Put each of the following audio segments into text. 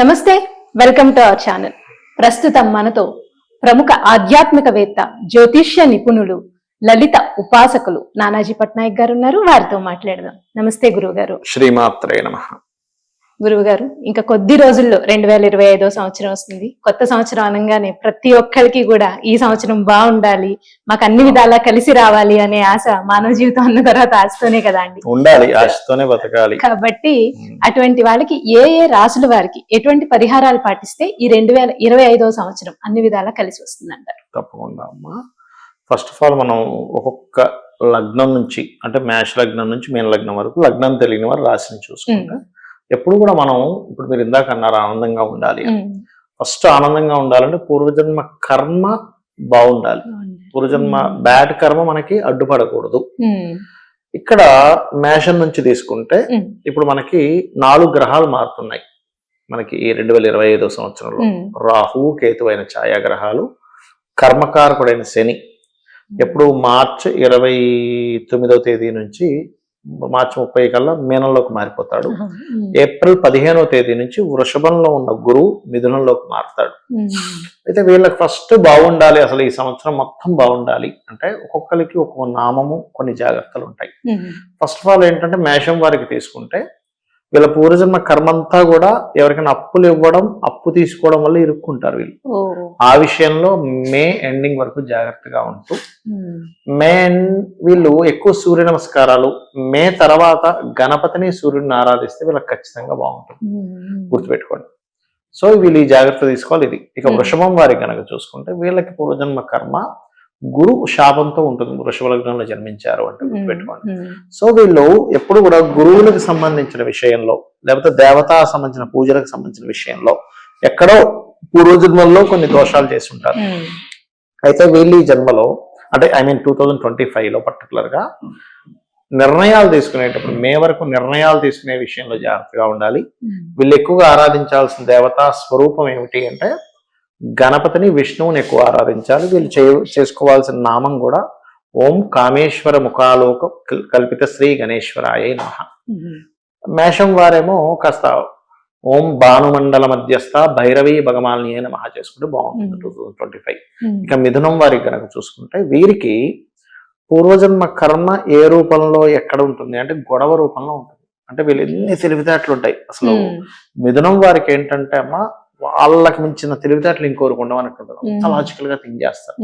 నమస్తే welcome to our channel. ప్రస్తుతం మనతో ప్రముఖ ఆధ్యాత్మికవేత్త జ్యోతిష్య నిపుణులు లలిత ఉపాసకులు నానాజీ పట్నాయక్ గారు ఉన్నారు. వారితో మాట్లాడదాం. నమస్తే గురువు గారు శ్రీమాత్రే నమ. గురువు గారు ఇంకా కొద్ది రోజుల్లో రెండు వేల ఇరవై ఐదో సంవత్సరం వస్తుంది. కొత్త సంవత్సరం అనగానే ప్రతి ఒక్కరికి కూడా ఈ సంవత్సరం బాగుండాలి మాకు అన్ని విధాలా కలిసి రావాలి అనే ఆశ మానవ జీవితం అన్న తర్వాత ఆశతోనే కదా అండి. ఉండాలి ఆశతోనే బతకాలి. కాబట్టి అటువంటి వాళ్ళకి ఏ ఏ రాసుల వారికి ఎటువంటి పరిహారాలు పాటిస్తే ఈ రెండు వేల ఇరవై ఐదో సంవత్సరం అన్ని విధాలా కలిసి వస్తుందంటారు. తప్పకుండా అమ్మా. ఫస్ట్ ఆఫ్ ఆల్ మనం ఒక్కొక్క లగ్నం నుంచి అంటే మేష లగ్నం నుంచి మీన లగ్నం వరకు లగ్నం తెలియని వారు రాశిని చూసుకుంటే ఎప్పుడు కూడా మనం ఇప్పుడు మీరు ఇందాక అన్నారు ఆనందంగా ఉండాలి. ఫస్ట్ ఆనందంగా ఉండాలంటే పూర్వజన్మ కర్మ బాగుండాలి పూర్వజన్మ బ్యాడ్ కర్మ మనకి అడ్డుపడకూడదు. ఇక్కడ మేషం నుంచి తీసుకుంటే. ఇప్పుడు మనకి నాలుగు గ్రహాలు మారుతున్నాయి మనకి ఈ రెండు వేల ఇరవై ఐదో సంవత్సరంలో ఉమ్. రాహువు కేతువైన ఛాయాగ్రహాలు కర్మకారకుడైన శని ఎప్పుడు మార్చ్ ఇరవై తొమ్మిదవ తేదీ నుంచి మార్చి ముప్పై కల్లా మీనంలోకి మారిపోతాడు. ఏప్రిల్ పదిహేనవ తేదీ నుంచి వృషభంలో ఉన్న గురువు మిథునంలోకి మారుతాడు. అయితే వీళ్ళకి ఫస్ట్ బాగుండాలి అసలు ఈ సంవత్సరం మొత్తం బాగుండాలి అంటే ఒక్కొక్కరికి ఒక్కొక్క నామము కొన్ని జాగ్రత్తలు ఉంటాయి. ఫస్ట్ ఆఫ్ ఆల్ ఏంటంటే మేషం వారికి తీసుకుంటే వీళ్ళ పూర్వజన్మ కర్మంతా కూడా ఎవరికైనా అప్పులు ఇవ్వడం అప్పు తీసుకోవడం వల్ల ఇరుక్కుంటారు వీళ్ళు. ఆ విషయంలో మే ఎండింగ్ వరకు జాగ్రత్తగా ఉంటూ. మే వీళ్ళు ఎక్కువ సూర్య నమస్కారాలు మే తర్వాత గణపతిని సూర్యుడిని ఆరాధిస్తే వీళ్ళకి ఖచ్చితంగా బాగుంటుంది. గుర్తుపెట్టుకోండి సో వీళ్ళు ఈ జాగ్రత్త తీసుకోవాలి ఇది ఇక. వృషభం వారికి కనుక చూసుకుంటే వీళ్ళకి పూర్వజన్మ కర్మ గురు శాపంతో ఉంటుంది వృషభ లగ్నంలో జన్మించారు అంటే గుర్తుపెట్టుకోండి. సో వీళ్ళు ఎప్పుడు కూడా గురువులకు సంబంధించిన విషయంలో లేకపోతే దేవతా సంబంధించిన పూజలకు సంబంధించిన విషయంలో ఎక్కడో పూర్వజన్మల్లో కొన్ని దోషాలు చేసి ఉంటారు. అయితే వీళ్ళు ఈ జన్మలో అంటే I mean two thousand twenty ఫైవ్లో పర్టికులర్గా నిర్ణయాలు తీసుకునేటప్పుడు మే వరకు నిర్ణయాలు తీసుకునే విషయంలో జాగ్రత్తగా ఉండాలి. వీళ్ళు ఎక్కువగా ఆరాధించాల్సిన దేవతా స్వరూపం ఏమిటి అంటే గణపతిని విష్ణువుని ఎక్కువ ఆరాధించాలి వీళ్ళు చే చేసుకోవాల్సిన నామం కూడా ఓం కామేశ్వర ముఖాలోక కల్- కల్పిత శ్రీ గణేశ్వరాయ నమః. మేషం వారేమో కాస్త ఓం భానుమండల మధ్యస్థ భైరవి భగమాలిని అయిన మహా చేసుకుంటే బాగుంటుంది. Two thousand twenty five. ఇక మిథునం వారికి కనుక చూసుకుంటే వీరికి పూర్వజన్మ కర్మ ఏ రూపంలో ఎక్కడ ఉంటుంది అంటే గొడవ రూపంలో ఉంటుంది అంటే వీళ్ళు ఎన్ని తెలివితేటలు ఉంటాయి అసలు. మిథునం వారికి ఏంటంటే అమ్మ వాళ్ళకి మించిన తెలివితేటలు ఇంకోరికి ఉండవనుకుంటారు అంత. లాజికల్గా థింక్ చేస్తారు.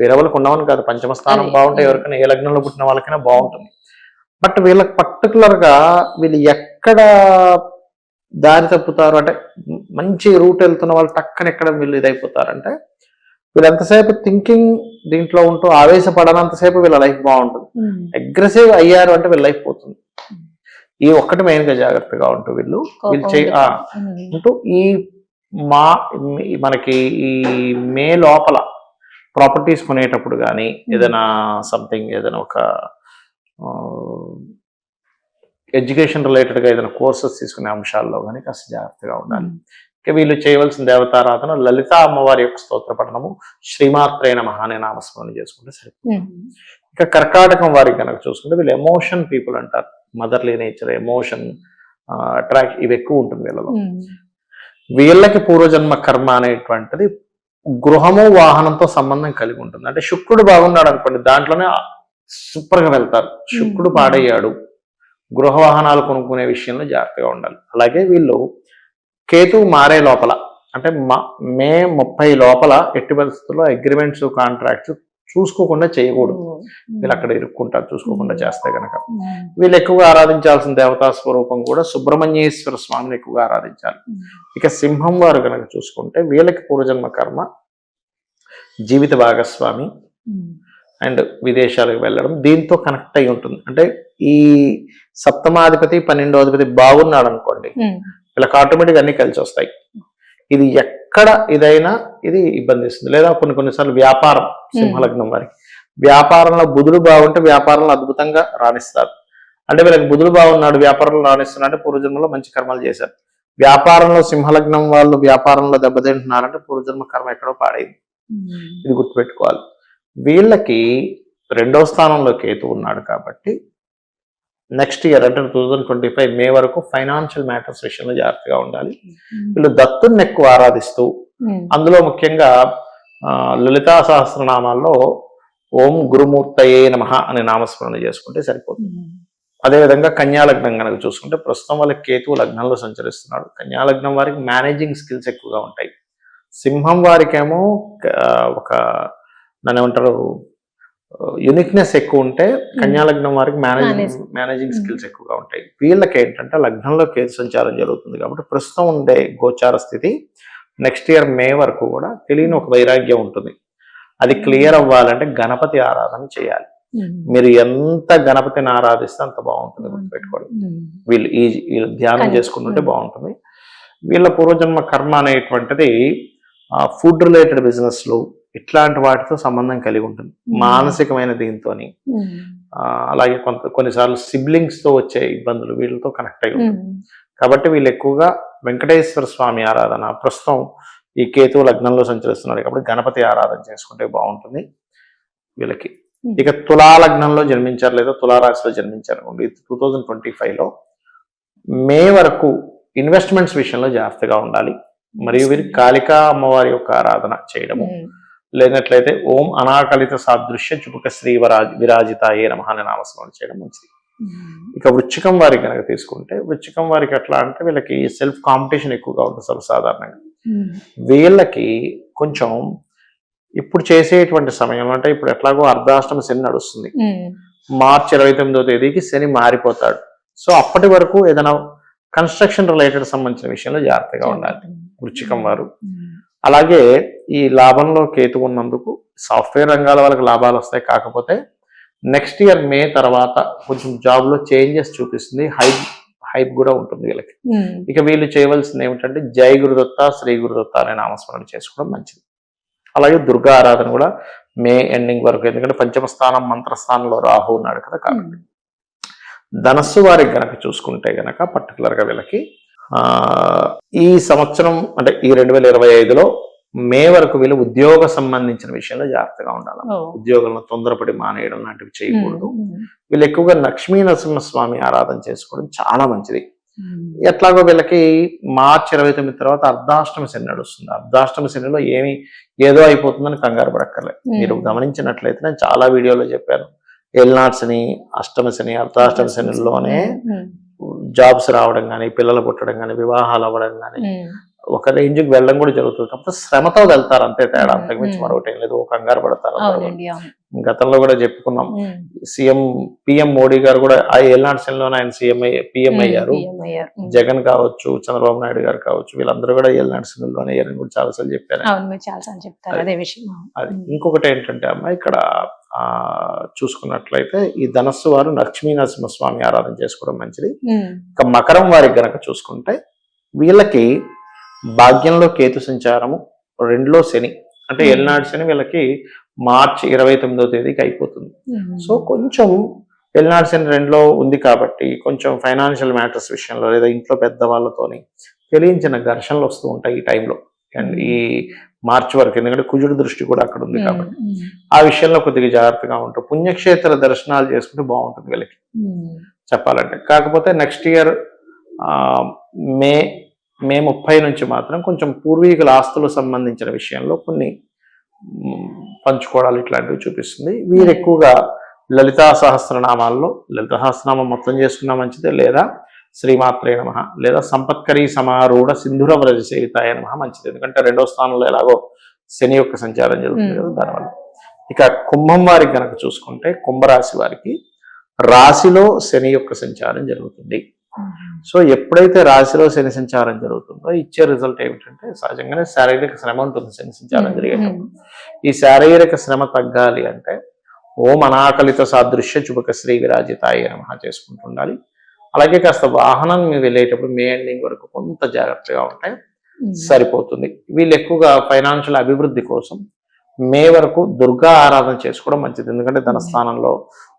వేరే వాళ్ళకి ఉండవని కాదు పంచమ స్థానం. బాగుంటే. ఎవరికైనా ఏ లగ్నంలో పుట్టిన వాళ్ళకైనా బాగుంటుంది బట్ వీళ్ళకి పర్టికులర్గా వీళ్ళు ఎక్కడ దారి తప్పుతారు అంటే మంచి రూట్ వెళ్తున్న వాళ్ళు టక్కన ఎక్కడ వీళ్ళు ఇదైపోతారంటే వీళ్ళు ఎంతసేపు థింకింగ్ దీంట్లో ఉంటూ ఆవేశపడనంతసేపు వీళ్ళ లైఫ్ బాగుంటుంది. అగ్రెసివ్ అయ్యారు అంటే వీళ్ళ లైఫ్ పోతుంది ఈ ఒక్కటి మెయిన్గా జాగ్రత్తగా ఉంటూ వీళ్ళు వీళ్ళు. ఉంటూ ఈ మా మనకి ఈ మే లోపల ప్రాపర్టీస్ కొనేటప్పుడు కానీ ఏదైనా సంథింగ్ ఏదైనా ఒక ఎడ్యుకేషన్ రిలేటెడ్గా ఏదైనా కోర్సెస్ తీసుకునే అంశాల్లో కానీ కాస్త జాగ్రత్తగా ఉండాలి. ఇక వీళ్ళు చేయవలసిన దేవతారాధన లలిత అమ్మవారి యొక్క స్తోత్ర పఠనము శ్రీమాత్రైన మహానే నామస్మరణ చేసుకుంటే సరిపోతుంది. ఇక కర్కాటకం వారికి కనుక చూసుకుంటే వీళ్ళు ఎమోషన్ పీపుల్ అంటారు. మదర్లీ నేచర్ ఎమోషన్ అట్రాక్ట్ ఇవి ఎక్కువ ఉంటుంది వీళ్ళలో. వీళ్ళకి పూర్వజన్మ కర్మ అనేటువంటిది గృహము వాహనంతో సంబంధం కలిగి ఉంటుంది. అంటే శుక్రుడు బాగున్నాడు అనుకోండి దాంట్లోనే సూపర్గా వెళ్తారు. శుక్రుడు. పాడయ్యాడు. గృహ వాహనాలు కొనుక్కునే విషయంలో జాగ్రత్తగా ఉండాలి. అలాగే వీళ్ళు కేతు మారే లోపల అంటే మ- మే ముప్పై లోపల ఎట్టి పరిస్థితుల్లో అగ్రిమెంట్స్ కాంట్రాక్ట్స్ చూసుకోకుండా చేయకూడదు వీళ్ళు అక్కడ ఇరుక్కుంటారు చూసుకోకుండా చేస్తే గనక ఉమ్. వీళ్ళు ఎక్కువగా ఆరాధించాల్సిన దేవతా స్వరూపం కూడా సుబ్రహ్మణ్యేశ్వర స్వామిని ఎక్కువగా ఆరాధించాలి. ఇక సింహం వారు కనుక చూసుకుంటే వీళ్ళకి పూర్వజన్మ కర్మ జీవిత భాగస్వామి. అండ్ విదేశాలకు వెళ్ళడం దీంతో కనెక్ట్ అయి ఉంటుంది అంటే ఈ సప్తమాధిపతి పన్నెండోధిపతి బాగున్నాడు అనుకోండి. వీళ్ళకి ఆటోమేటిక్ అన్ని కలిసి వస్తాయి ఇది ఎక్కడ ఇదైనా ఇది ఇబ్బంది ఇస్తుంది లేదా కొన్ని కొన్నిసార్లు వ్యాపారం సింహలగ్నం వారికి వ్యాపారంలో బుధుడు బాగుంటే వ్యాపారంలో అద్భుతంగా రాణిస్తారు. అంటే వీళ్ళకి బుధుడు బాగున్నాడు వ్యాపారంలో రాణిస్తున్నాడు అంటే పూర్వజన్మలో మంచి కర్మలు చేశారు. వ్యాపారంలో సింహలగ్నం వాళ్ళు వ్యాపారంలో దెబ్బతింటున్నారంటే పూర్వజన్మ కర్మ ఎక్కడో పాడైంది. ఇది గుర్తుపెట్టుకోవాలి. వీళ్ళకి రెండో స్థానంలో కేతు ఉన్నాడు కాబట్టి నెక్స్ట్ ఇయర్ అంటే two thousand twenty five May వరకు ఫైనాన్షియల్ మ్యాటర్స్ విషయంలో జాగ్రత్తగా ఉండాలి. వీళ్ళు దత్తుని ఎక్కువ ఆరాధిస్తూ ఉమ్. అందులో ముఖ్యంగా లలితా సహస్రనామాల్లో ఓం గురుమూర్తయే నమ అనే నామస్మరణ చేసుకుంటే సరిపోతుంది. ఉమ్. అదేవిధంగా కన్యాలగ్నం కనుక చూసుకుంటే ప్రస్తుతం వాళ్ళకి కేతువు లగ్నంలో సంచరిస్తున్నాడు. కన్యాలగ్నం వారికి మేనేజింగ్ స్కిల్స్ ఎక్కువగా ఉంటాయి. సింహం వారికేమో ఒక దాని ఏమంటారు యునిక్నెస్ ఎక్కువ ఉంటే కన్యాలగ్నం వారికి మేనేజింగ్. మేనేజింగ్. స్కిల్స్ ఎక్కువగా ఉంటాయి వీళ్ళకి ఏంటంటే లగ్నంలో కేతు సంచారం జరుగుతుంది కాబట్టి ప్రస్తుతం ఉండే గోచార స్థితి నెక్స్ట్ ఇయర్ మే వరకు కూడా తెలియని ఒక వైరాగ్యం ఉంటుంది అది క్లియర్ అవ్వాలంటే గణపతి ఆరాధన చేయాలి. మీరు ఎంత గణపతిని ఆరాధిస్తే అంత బాగుంటుంది గుర్తుపెట్టుకోండి ఉమ్. వీళ్ళు ఈ వీళ్ళు ధ్యానం చేసుకుంటుంటే. బాగుంటుంది వీళ్ళ పూర్వజన్మ కర్మ అనేటువంటిది ఫుడ్ రిలేటెడ్ బిజినెస్లు ఇట్లాంటి వాటితో సంబంధం కలిగి ఉంటుంది. మానసికమైన దీంతో. అలాగే కొంత కొన్నిసార్లు సిబ్లింగ్స్తో వచ్చే ఇబ్బందులు వీళ్ళతో కనెక్ట్ అయి ఉంటుంది. కాబట్టి వీళ్ళు ఎక్కువగా వెంకటేశ్వర స్వామి ఆరాధన ప్రస్తుతం ఈ కేతువు లగ్నంలో సంచరిస్తున్నారు కాబట్టి గణపతి ఆరాధన చేసుకుంటే బాగుంటుంది వీళ్ళకి. ఇక తులా లగ్నంలో జన్మించారు లేదా తులారాశిలో జన్మించారు అనుకోండి టూ థౌజండ్ ట్వంటీ లో మే వరకు ఇన్వెస్ట్మెంట్స్ విషయంలో జాగ్రత్తగా ఉండాలి మరియు వీరికి కాళికా అమ్మవారి యొక్క ఆరాధన చేయడము. లేనట్లయితే ఓం అనాకలిత సాదృశ్య చుపుక శ్రీ వరాజ విరాజితాయే నమః అనే నామస్మరణ చేయడం మంచిది. ఇక వృచ్చికం వారికి కనుక తీసుకుంటే వృచ్చికం వారికి ఎట్లా అంటే వీళ్ళకి సెల్ఫ్ కాంపిటీషన్ ఎక్కువగా ఉంటుంది సర్వసాధారణంగా. వీళ్ళకి కొంచెం ఇప్పుడు చేసేటువంటి సమయంలో అంటే ఇప్పుడు ఎట్లాగో అర్ధాష్టమ శని నడుస్తుంది. మార్చి ఇరవై తొమ్మిదో తేదీకి శని మారిపోతాడు సో అప్పటి వరకు ఏదైనా కన్స్ట్రక్షన్ రిలేటెడ్ సంబంధించిన విషయంలో జాగ్రత్తగా ఉండాలి వృచ్చికం వారు. అలాగే ఈ లాభంలో కేతు ఉన్నందుకు సాఫ్ట్వేర్ రంగాల వాళ్ళకి లాభాలు వస్తాయి. కాకపోతే నెక్స్ట్ ఇయర్ మే తర్వాత కొంచెం జాబ్లో చేంజెస్ చూపిస్తుంది. హైప్ హైప్ కూడా ఉంటుంది వీళ్ళకి. ఉమ్. ఇక వీళ్ళు చేయవలసింది ఏమిటంటే జై గురుదత్త శ్రీ గురుదత్త అనే నామస్మరణ చేసుకోవడం మంచిది. అలాగే దుర్గా ఆరాధన కూడా మే ఎండింగ్ వరకు ఎందుకంటే పంచమ స్థానం మంత్రస్థానంలో రాహు ఉన్నాడు కదా కాబట్టి. ధనస్సు వారికి గనక చూసుకుంటే గనక పర్టికులర్గా వీళ్ళకి ఆ ఈ సంవత్సరం అంటే ఈ రెండు వేల ఇరవై ఐదులో మే వరకు వీళ్ళు ఉద్యోగ సంబంధించిన విషయంలో జాగ్రత్తగా ఉండాలి ఓ. ఉద్యోగంలో తొందరపడి మానేయడం లాంటివి చేయకూడదు. వీళ్ళు ఎక్కువగా లక్ష్మీ నరసింహస్వామి ఆరాధన చేసుకోవడం చాలా మంచిది. ఎట్లాగో వీళ్ళకి మార్చి ఇరవై తొమ్మిది తర్వాత అర్ధాష్టమి శని నడుస్తుంది అర్ధాష్టమి శనిలో ఏమి ఏదో అయిపోతుందని కంగారు పడక్కర్లేదు. మీరు గమనించినట్లయితే నేను చాలా వీడియోలో చెప్పాను ఎల్నాట్ శని అష్టమి శని అర్ధాష్టమి శనిలోనే. జాబ్స్ రావడం కానీ పిల్లలు పుట్టడం కానీ వివాహాలు అవ్వడం కానీ. ఒక రేంజ్కి వెళ్ళడం కూడా జరుగుతుంది. కాకపోతే శ్రమతో వెళ్తారు అంతే తేడా. అంతకుమించి. మరొకటి ఏం లేదు. ఓ కంగారు పడతారు గతంలో కూడా చెప్పుకున్నాం. సీఎం పిఎం మోడీ గారు కూడా ఆ ఎల్నాట్ శనిలోనే ఆయన సీఎం పిఎం అయ్యారు. జగన్ కావచ్చు చంద్రబాబు నాయుడు గారు కావచ్చు వీళ్ళందరూ కూడా ఏళ్ళనాటి సినిమాలోనే అయ్యారని కూడా చాలాసార్లు చెప్పారు. ఇంకొకటి ఏంటంటే అమ్మ ఇక్కడ చూసుకున్నట్లయితే ఈ ధనస్సు వారు లక్ష్మీ నరసింహస్వామి ఆరాధన చేసుకోవడం మంచిది. ఇక మకరం వారికి గనక చూసుకుంటే వీళ్ళకి భాగ్యంలో కేతు సంచారము రెండులో శని అంటే. ఎల్నాడు శని వీళ్ళకి మార్చి ఇరవై తొమ్మిదో తేదీకి అయిపోతుంది. సో కొంచెం ఎల్నాడు శని రెండులో ఉంది కాబట్టి కొంచెం ఫైనాన్షియల్ మ్యాటర్స్ విషయంలో లేదా ఇంట్లో పెద్దవాళ్ళతోని తెలియించిన ఘర్షణలు వస్తూ ఉంటాయి ఈ టైంలో అండ్ ఈ మార్చి వరకు ఎందుకంటే కుజుడు దృష్టి కూడా అక్కడ ఉంది కాబట్టి. ఉమ్. ఆ విషయంలో కొద్దిగా జాగ్రత్తగా ఉంటాం పుణ్యక్షేత్ర దర్శనాలు చేసుకుంటే బాగుంటుంది వీళ్ళకి. ఉమ్. చెప్పాలంటే. కాకపోతే నెక్స్ట్ ఇయర్ మే మే ముప్పై నుంచి మాత్రం కొంచెం పూర్వీకుల ఆస్తులకు సంబంధించిన విషయంలో కొన్ని పంచుకోవడాలు ఇట్లాంటివి చూపిస్తుంది. వీరు ఎక్కువగా లలితా సహస్రనామాల్లో లలిత సహస్రనామం మొత్తం చేసుకున్నా మంచిదే లేదా? శ్రీమాత్రే నమ. లేదా సంపత్కరీ సమారూఢ సింధుర వ్రజ సేవితాయ నమ. మంచిది. ఎందుకంటే రెండో స్థానంలో ఎలాగో శని యొక్క సంచారం జరుగుతుంది కదా దానివల్ల. ఇక కుంభం వారికి కనుక చూసుకుంటే కుంభరాశి వారికి రాశిలో శని యొక్క సంచారం జరుగుతుంది. సో ఎప్పుడైతే రాశిలో శని సంచారం జరుగుతుందో ఇచ్చే రిజల్ట్ ఏమిటంటే సహజంగానే శారీరక శ్రమ ఉంటుంది శని సంచారం జరిగేటప్పుడు. ఈ శారీరక శ్రమ తగ్గాలి అంటే ఓం అనాకలిత సాదృశ్య చుబక శ్రీ విరాజితాయ నమ చేసుకుంటూ ఉండాలి. అలాగే కాస్త వాహనం మీద వెళ్ళేటప్పుడు మే ఎండింగ్ వరకు కొంత జాగ్రత్తగా ఉంటే. సరిపోతుంది. వీళ్ళు ఎక్కువగా ఫైనాన్షియల్ అభివృద్ధి కోసం మే వరకు దుర్గా ఆరాధన చేసుకోవడం మంచిది. ఎందుకంటే ధన స్థానంలో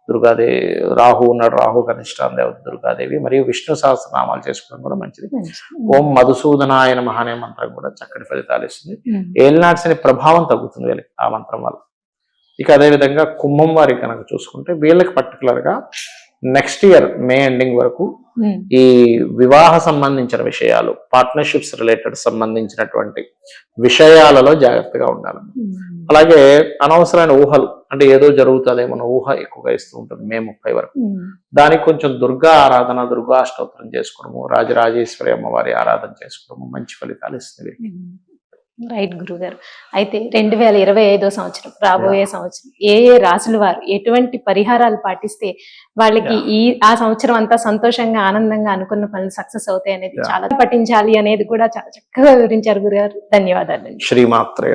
దుర్గాదేవి రాహు ఉన్నాడు. రాహు కనిష్టాన్ దేవత దుర్గాదేవి మరియు విష్ణు సహస్రనామాలు చేసుకోవడం కూడా మంచిది. ఓం మధుసూదనాయ నమః అనే మంత్రం కూడా చక్కటి ఫలితాలు ఇస్తుంది. అనే ప్రభావం తగ్గుతుంది వీళ్ళకి ఆ మంత్రం వల్ల. ఇక అదే విధంగా కుంభం వారికి కనుక చూసుకుంటే వీళ్ళకి particular గా నెక్స్ట్ ఇయర్ మే ఎండింగ్ వరకు ఉమ్, ఈ వివాహ సంబంధించిన విషయాలు పార్ట్నర్షిప్స్ రిలేటెడ్ సంబంధించినటువంటి విషయాలలో జాగ్రత్తగా ఉండాలి. ఉమ్, అలాగే అనవసరమైన ఊహలు అంటే ఏదో జరుగుతుందేమో ఊహ ఎక్కువగా ఇస్తూ ఉంటుంది మే ముప్పై వరకు. ఉమ్. దానికి కొంచెం దుర్గా ఆరాధన దుర్గా అష్టోత్తరం చేసుకోవడము రాజరాజేశ్వరి అమ్మవారి ఆరాధన చేసుకోవడము మంచి ఫలితాలు ఇస్తుంది రైట్ గురువు గారు అయితే రెండు వేల ఇరవై ఐదో సంవత్సరం రాబోయే సంవత్సరం ఏ ఏ రాసుల వారు ఎటువంటి పరిహారాలు పాటిస్తే వాళ్ళకి ఈ ఆ సంవత్సరం అంతా సంతోషంగా ఆనందంగా అనుకున్న పనులు సక్సెస్ అవుతాయి అనేది. చాలా పఠించాలి అనేది కూడా చాలా చక్కగా వివరించారు గురుగారు. ధన్యవాదాలు శ్రీమాత్రే